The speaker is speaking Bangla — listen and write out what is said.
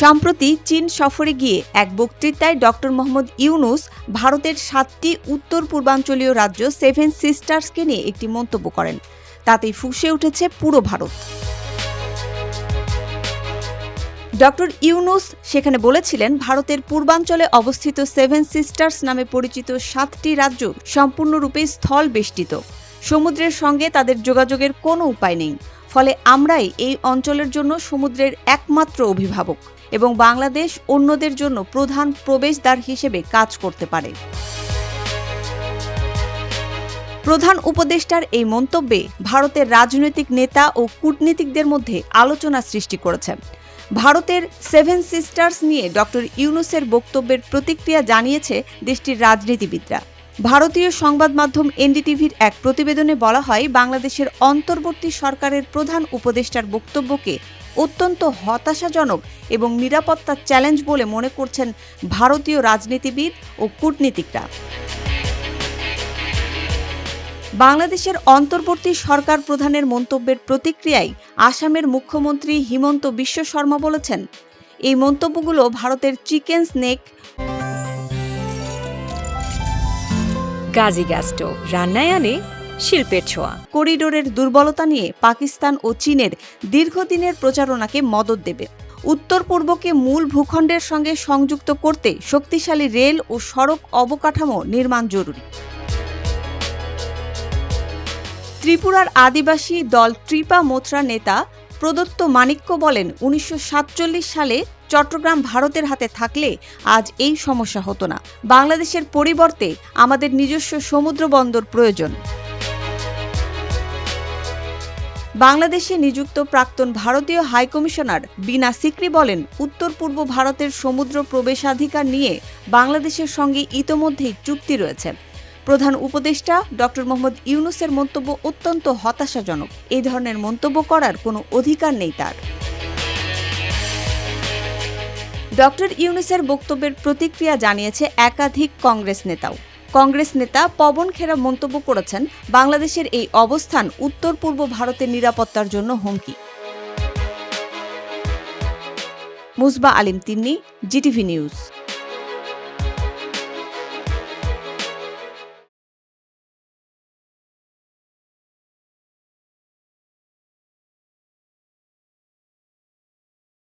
সম্প্রতি চীন সফরে গিয়ে এক বক্তৃতায় ডক্টর মোহাম্মদ ইউনুস ভারতের সাতটি উত্তর পূর্বাঞ্চলীয় রাজ্য সেভেন সিস্টার্সকে নিয়ে একটি মন্তব্য করেন। তাতেই ফুঁসে উঠেছে পুরো ভারত। ডক্টর ইউনুস সেখানে বলেছিলেন, ভারতের পূর্বাঞ্চলে অবস্থিত সেভেন সিস্টার্স নামে পরিচিত সাতটি রাজ্য সম্পূর্ণরূপে স্থল বেষ্টিত। সমুদ্রের সঙ্গে তাদের যোগাযোগের কোনো উপায় নেই। ফলে আমরাই এই অঞ্চলের জন্য সমুদ্রের একমাত্র অভিভাবক এবং বাংলাদেশ অন্যদের জন্য প্রধান প্রবেশদ্বার হিসেবে কাজ করতে পারে। প্রধান উপদেষ্টার এই মন্তব্যে ভারতের রাজনৈতিক নেতা ও কূটনীতিকদের মধ্যে আলোচনা সৃষ্টি করেছে। ভারতের সেভেন সিস্টার্স নিয়ে ডক্টর ইউনুসের বক্তব্যের প্রতিক্রিয়া জানিয়েছে দেশটির রাজনীতিবিদরা। ভারতীয় সংবাদ মাধ্যম এনডিটিভির এক প্রতিবেদনে বলা হয়, বাংলাদেশের অন্তর্বর্তী সরকারের প্রধান উপদেষ্টার বক্তব্যকে অত্যন্ত হতাশাজনক এবং নিরাপত্তা চ্যালেঞ্জ বলে মনে করছেন ভারতীয় রাজনীতিবিদ ও কূটনীতিকরা। বাংলাদেশের অন্তর্বর্তী সরকার প্রধানের মন্তব্যের প্রতিক্রিয়ায় আসামের মুখ্যমন্ত্রী হিমন্ত বিশ্ব শর্মা বলেছেন, এই মন্তব্যগুলো ভারতের chicken snake Gazi gas stove রান্নায় আনে শিল্পের ছোঁয়া। করিডোরের দুর্বলতা নিয়ে পাকিস্তান ও চীনের দীর্ঘদিনের প্রচারণাকে মদত দেবে। উত্তর পূর্বকে মূল ভূখণ্ডের সঙ্গে সংযুক্ত করতে শক্তিশালী রেল ও সড়ক অবকাঠামো নির্মাণ জরুরি। ত্রিপুরার আদিবাসী দল ট্রিপা মোথরা নেতা প্রদত্ত মাণিক্য বলেন উনিশশো সাতচল্লিশ সালে চট্টগ্রাম ভারতের হাতে থাকলে আজ এই সমস্যা হতো না। বাংলাদেশের পরিবর্তে আমাদের নিজস্ব সমুদ্র বন্দর প্রয়োজন। বাংলাদেশে নিযুক্ত প্রাক্তন ভারতীয় হাইকমিশনার বিনা সিকরি বলেন, উত্তর পূর্ব ভারতের সমুদ্র প্রবেশাধিকার নিয়ে বাংলাদেশের সঙ্গে ইতোমধ্যেই চুক্তি রয়েছে। প্রধান উপদেষ্টা ডক্টর মোহাম্মদ ইউনুসের মন্তব্য অত্যন্ত হতাশাজনক। এই ধরনের মন্তব্য করার কোনো অধিকার নেই তার। ডক্টর ইউনুসের বক্তব্যের প্রতিক্রিয়া জানিয়েছে একাধিক কংগ্রেস নেতাও। কংগ্রেস নেতা পবন খেরা মন্তব্য করেছেন, বাংলাদেশের এই অবস্থান উত্তর পূর্ব ভারতের নিরাপত্তার জন্য হুমকি। Musba Alim Tinni, GTV news.